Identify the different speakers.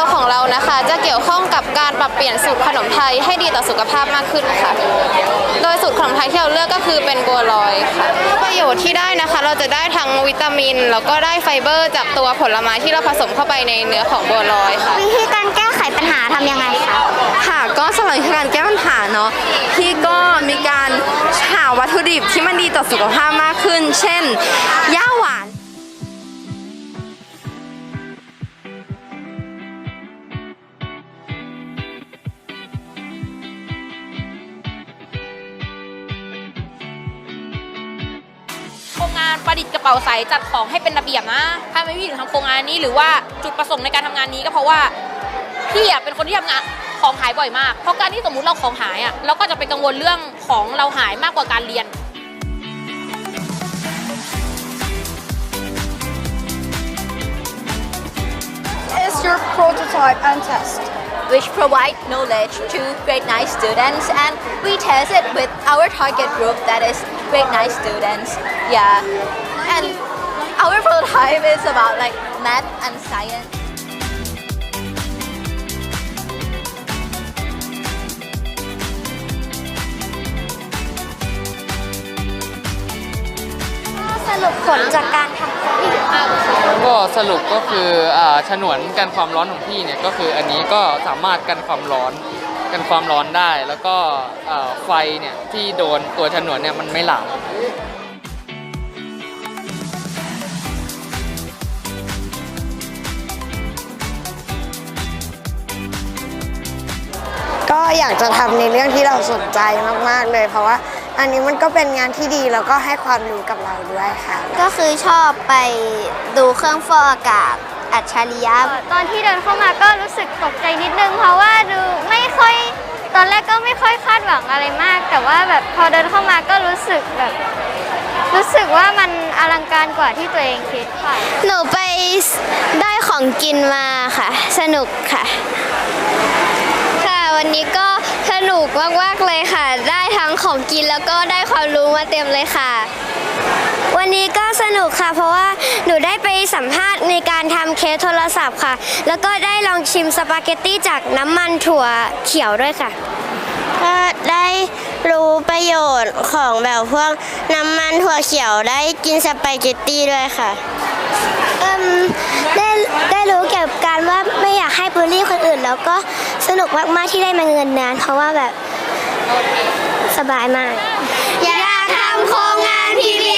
Speaker 1: วของเรานะคะ จะเกี่ยวข้องกับการปรับเปลี่ยนสูตรขนมไทยให้ดีต่อสุขภาพมากขึ้นค่ะ โดยสูตรขนมไทยที่เราเลือกก็คือเป็นบัวลอยค่ะประโยชน์ที่ได้นะคะ เราจะได้ทั้งวิตามิน แล้วก็ได้ไฟเบอร์จากตัวผลไม้ที่เราผสมเข้าไปในเนื้อของบัวลอยค่ะ
Speaker 2: วิธีการแก้ไขปัญหาทำยังไงคะ
Speaker 3: ค่ะก็สำหรับการแก้ปัญหาเนาะพี่ก็มีการหาวัตถุดิบที่มันดีต่อสุขภาพมากขึ้น เช่นย่าหวาน
Speaker 4: โครงงานประดิษฐ์กระเป๋าใสจัดของให้เป็นระเบียบนะถ้าไม่พี่ถึงทำโครงงานนี้หรือว่าจุดประสงค์ในการทำงานนี้ก็เพราะว่าพี่อะเป็นคนที่ทำงานของหายบ่อยมาก เพราะการที่สมมุติเราของหายอะเราก็จะไปกังวลเรื่องของเราหายมากกว่าการเรียน
Speaker 5: is your prototype and test.
Speaker 6: Which provide knowledge to grade 9 students and we test it with our target group that is grade 9 students. Yeah. And our prototype is about like math and science
Speaker 2: รุปผลจากการทำโครงการ
Speaker 7: ก็สรุปก็คืออ่าฉนวนกันความร้อนของพี่เนี่ยก็คืออันนี้ก็สามารถกันความร้อนกันความร้อนได้ แล้วก็อ่าไฟเนี่ยที่โดนตัวฉนวนเนี่ยมันไม่หลาม
Speaker 8: ก็อยากจะทำในเรื่องที่เราสนใจมาก ๆ เลยเพราะว่า อันนี้มันก็เป็นงานที่ดีแล้วก็ให้ความรู้กับเราด้วยค่ะ
Speaker 2: ก็คือชอบไปดูเครื่องฟอกอากาศอัจฉริยะ
Speaker 9: ตอนที่เดินเข้ามาก็รู้สึกตกใจนิดนึง เพราะว่าดูไม่ค่อยตอนแรกก็ไม่ค่อยคาดหวังอะไรมาก แต่ว่าแบบพอเดินเข้ามาก็รู้สึกแบบรู้สึกว่ามันอลังการกว่าที่ตัวเองคิดค่ะ
Speaker 2: หนูไปได้ของกินมาค่ะ สนุกค่ะค่ะวันนี้ก็สนุก มากๆเลยค่ะ ได้ทั้งของกินแล้วก็ได้ความรู้มาเต็มเลยค่ะ วันนี้ก็สนุกค่ะ เพราะว่าหนูได้ไปสัมภาษณ์ในการทำเคสโทรศัพท์ค่ะ แล้วก็ได้ลองชิมสปาเกตตี้จากน้ำมันถั่วเขียวด้วยค่ะ ก็ได้รู้ประโยชน์ของแบบพวกน้ำมันถั่วเขียวได้กินสปาเกตตี้ด้วยค่ะเอิ่มได้ได้รู้เกี่ยวกับการว่าไม่อยากให้บูลลี่คนอื่น แล้วก็สนุกมาก ๆ ที่ได้มาเงินนาน เพราะว่าแบบ สบายมาก อย่าทำโครงงาน PBS